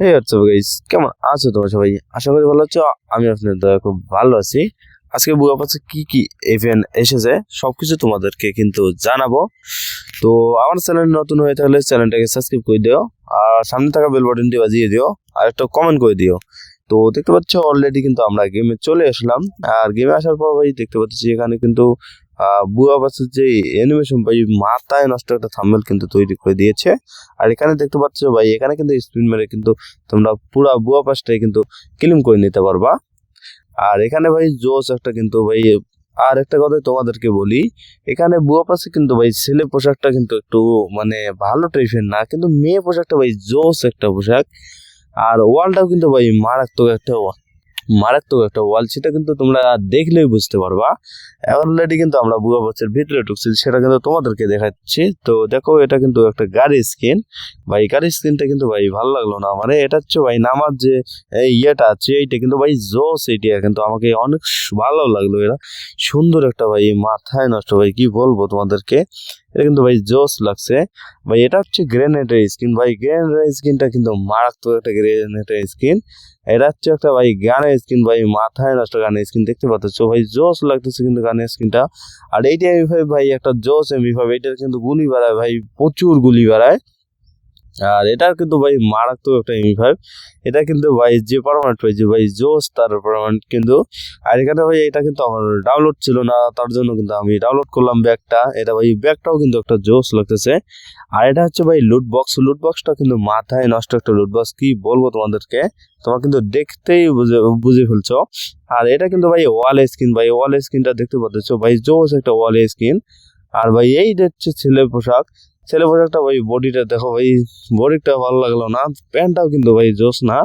হে WhatsApp guys কেমন আছো তোমরা সবাই? আশা করি ভালো আছো। আমি আপনাদের দয়া খুব ভালো আছি। আজকে বুয়া পাচ্ছে কি কি ইভেন্ট এসেছে, সবকিছু তোমাদেরকে কিন্তু জানাব। তো আমার চ্যানেল নতুন হয়ে থাকলে চ্যানেলটাকে সাবস্ক্রাইব করে দিও, আর সামনে থাকা বেল বাটনটি বাজিয়ে দিও, আর একটা কমেন্ট করে দিও। তো দেখতে পাচ্ছ অলরেডি কিন্তু আমরা গেমে চলে আসলাম। আর গেমে আসার পর ভাই, দেখতে পাচ্ছি এখানে কিন্তু বুয়া বাসের যে অ্যানিমেশন ভাই মাথায় নষ্ট একটা থাম্বেল কিন্তু তৈরি করে দিয়েছে। আর এখানে দেখতে পাচ্ছ ভাই, এখানে কিন্তু স্পিন মেরে কিন্তু তোমরা পুরা বুয়া পাশটাই কিন্তু ক্লিম করে নিতে পারবা। আর এখানে ভাই জোস একটা কিন্তু ভাই, আর একটা কথা তোমাদেরকে বলি, এখানে বুয়া পাশে কিন্তু ভাই, ছেলে পোশাকটা কিন্তু একটু মানে ভালো টাইপের না, কিন্তু মেয়ে পোশাকটা ভাই জোস একটা পোশাক। আর ওয়ালটাও কিন্তু ভাই, মারাত্মক একটা মারাত্মক একটা ওয়াল সেটা কিন্তু তোমরা দেখলেই বুঝতে পারবা। অলরেডি কিন্তু আমরা বুয়া বাচ্চার ভিতরে ঢুকছি, সেটা কিন্তু তোমাদেরকে দেখাচ্ছি। তো দেখো, এটা কিন্তু একটা গাড়ি স্কিন ভাই গাড়ির স্ক্রিনটা কিন্তু ভাই ভালো লাগল না। মানে এটা হচ্ছে ভাই নামার যে ইয়েটা আছে, এইটা কিন্তু ভাই জোস এইটা কিন্তু আমাকে অনেক ভালো লাগল। এটা সুন্দর একটা ভাই মাথায় নষ্ট, ভাই কি বলব তোমাদেরকে? এটা কিন্তু ভাই জোস লাগছে। ভাই, এটা হচ্ছে গ্রেনেডের স্কিন ভাই গ্রেনেডের স্কিনটা কিন্তু মারাত্মক একটা গ্রেনেডের স্কিন এটা হচ্ছে একটা ভাই গানের স্কিন ভাই, মাথায় নষ্ট গানের স্কিন দেখতে পাচ্ছ? ভাই, জোস লাগতেছে কিন্তু গানের স্কিনটা আর এইটা এমবি ভাই, একটা জোস এমবি ফাইভ এটার কিন্তু গুলি বাড়ায়, ভাই, প্রচুর গুলি বাড়ায়। আর এটার কিন্তু ভাই মারাত্মক একটা এমবি ফাইভ এটা কিন্তু ভাই যে পারমানেন্ট হয়েছে ভাই জোস তার পারমানেন্ট কিন্তু আর এখানে ভাই এটা কিন্তু আমার ডাউনলোড ছিল না, তার জন্য কিন্তু আমি ডাউনলোড করলাম ব্যাগটা। এটা ভাই ব্যাগটাও কিন্তু একটা জোস লাগতেছে। আর এটা হচ্ছে ভাই লুট বক্স লুট বক্সটা কিন্তু মাথায় নষ্ট একটা লুট বক্স কি বলব তোমাদেরকে? তোমরা কিন্তু দেখতেই বুঝে বুঝে ফেলছো। আর এটা কিন্তু ভাই ওয়াল স্ক্রিন ভাই ওয়াল স্ক্রিনটা দেখতে পাচ্ছ। ভাই জোস একটা ওয়াল স্ক্রিন আর ভাই এই হচ্ছে ছেলে পোশাক। ছেলে পোশাকটা ভাই, বডিটা দেখো, ভাই, বডিটা ভালো লাগল না, প্যান্টটাও কিন্তু, ভাই, জোস না,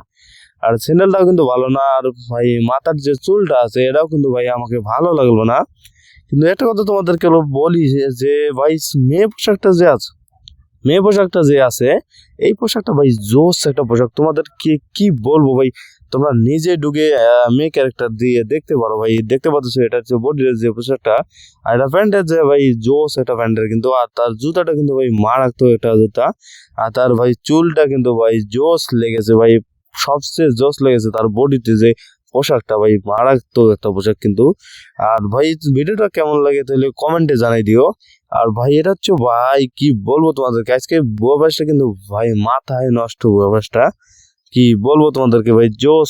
আর স্যান্ডেলটাও কিন্তু ভালো না, আর, ভাই, মাথার যে চুলটা আছে, এটাও কিন্তু, ভাই, আমাকে ভালো লাগল না। কিন্তু একটা কথা তোমাদেরকে বলি যে, ভাই, মেয়ে পোশাকটা যে আছে মেয়ে পোশাকটা যে আছে, এই পোশাকটা ভাই জোস একটা পোশাক। তোমাদেরকে কি বলব ভাই? তোমরা নিজে ঢুকে মেয়ে ক্যারেক্টার দিয়ে দেখতে পারো ভাই। দেখতে পাচ্ছ এটা হচ্ছে বডির যে পোশাকটা। আর এটা প্যান্টের যে ভাই জোস একটা প্যান্টের কিন্তু, আর তার জুতাটা কিন্তু ভাই মারাত্মক একটা জুতা। আর তার ভাই চুলটা কিন্তু ভাই জোস লেগেছে ভাই। সবচেয়ে জোস লেগেছে তার বডিতে যে পোশাকটা ভাই মারাত্মক একটা পোশাক কিন্তু। আর ভাই, ভিডিওটা কেমন লাগে তাহলে কমেন্টে জানাই দিও। আর ভাই, এটা হচ্ছে ভাই, কি বলব তোমাদেরকে? আজকে বুয়া কিন্তু ভাই মাথায় নষ্ট বুয়া কি বলব তোমাদেরকে ভাই? জোস